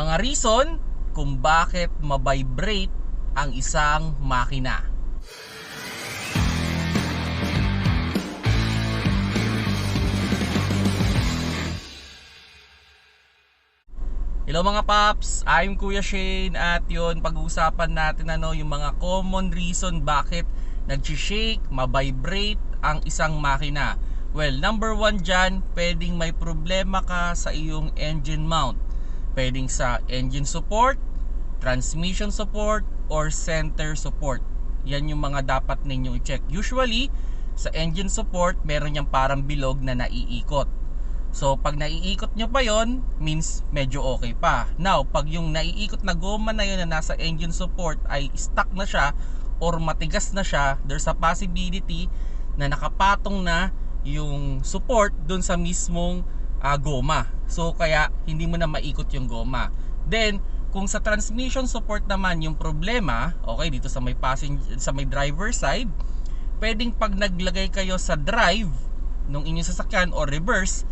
Mga reason kung bakit mabibrate ang isang makina. Hello mga paps, I'm Kuya Shane at yun pag-uusapan natin ano yung mga common reason bakit nag-shake, mabibrate ang isang makina. Well, number one dyan, pwedeng may problema ka sa iyong engine mount. Pwedeng sa engine support, transmission support, or center support. Yan yung mga dapat ninyong i-check. Usually, sa engine support, meron yung parang bilog na naiikot. So, pag naiikot nyo pa yon means medyo okay pa. Now, pag yung naiikot na goma na yun na nasa engine support ay stuck na siya or matigas na siya, there's a possibility na nakapatong na yung support dun sa mismong ah, goma. So, kaya hindi mo na maikot yung goma. Then, kung sa transmission support naman yung problema, okay, dito sa may passenger, sa may driver side, pwedeng pag naglagay kayo sa drive nung inyong sasakyan or reverse,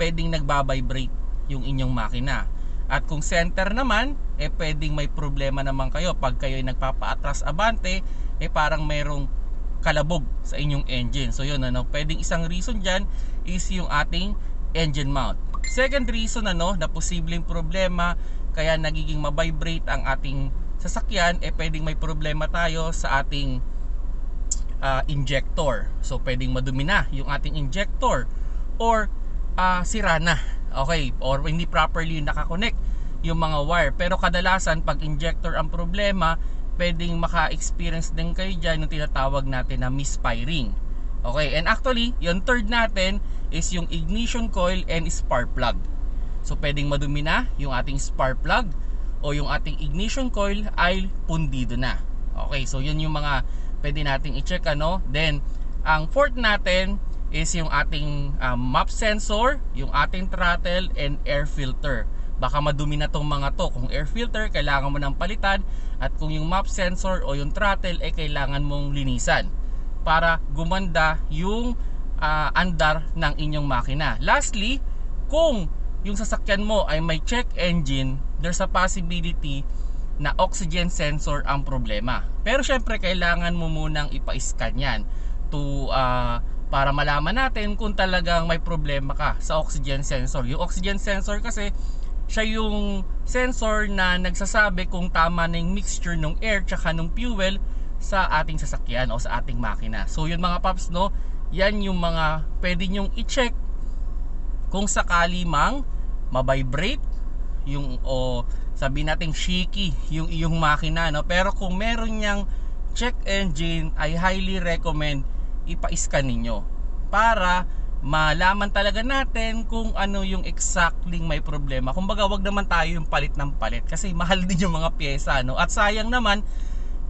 pwedeng nagbabibrate yung inyong makina. At kung center naman, eh pwedeng may problema naman kayo. Pag kayo ay nagpapaatras abante, eh parang mayroong kalabog sa inyong engine. So yun, ano, pwedeng isang reason dyan is yung ating engine mount. Second reason ano, na posibleng problema kaya nagiging mabibrate ang ating sasakyan, eh pwedeng may problema tayo sa ating ah, injector. So pwedeng madumi na yung ating injector or ah, sira na. Okay, or hindi properly nakakonect yung mga wire. Pero kadalasan pag injector ang problema, pwedeng maka-experience din kayo dyan yung tinatawag natin na misfiring. Okay, and actually, yung third natin is yung ignition coil and spark plug. So pwedeng madumi na yung ating spark plug o yung ating ignition coil ay pundido na. Okay, so yun yung mga pwede nating i-check ano. Then, ang fourth natin is yung ating um, map sensor, yung ating throttle and air filter. Baka madumi na tong mga to. Kung air filter, kailangan mo ng palitan at kung yung map sensor o yung throttle ay kailangan mong linisan para gumanda yung ah, andar ng inyong makina. Lastly, kung yung sasakyan mo ay may check engine, there's a possibility na oxygen sensor ang problema. Pero syempre kailangan mo munang ipa-scan yan to ah, para malaman natin kung talagang may problema ka sa oxygen sensor. Yung oxygen sensor kasi siya yung sensor na nagsasabi kung tama na yung mixture ng air tsaka ng fuel sa ating sasakyan o sa ating makina. So yun mga paps no, yan yung mga pwede nyong i-check kung sakali mang mabibrate yung o sabi nating shaky yung iyong makina no pero kung meron niyang check engine I highly recommend ipa-scan ninyo para malaman talaga natin kung ano yung exactly may problema. Kumbaga wag naman tayo yung palit ng palit kasi mahal din yung mga pyesa no. At sayang naman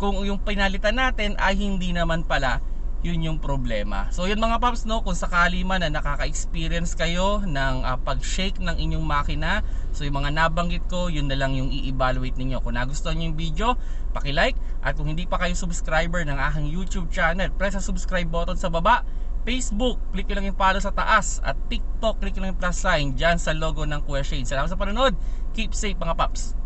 kung yung pinalitan natin ay hindi naman pala yun yung problema. So yun mga paps no, kung sakali man na nakaka-experience kayo ng ah, pag-shake ng inyong makina, so yung mga nabanggit ko, yun na lang yung i-evaluate ninyo. Kung nagustuhan niyo yung video, paki-like at kung hindi pa kayo subscriber ng aking YouTube channel, press ang subscribe button sa baba. Facebook, click lang yung follow sa taas at TikTok, click lang yung plus sign dyan sa logo ng Kuya Shane. Salamat sa panonood. Keep safe mga paps.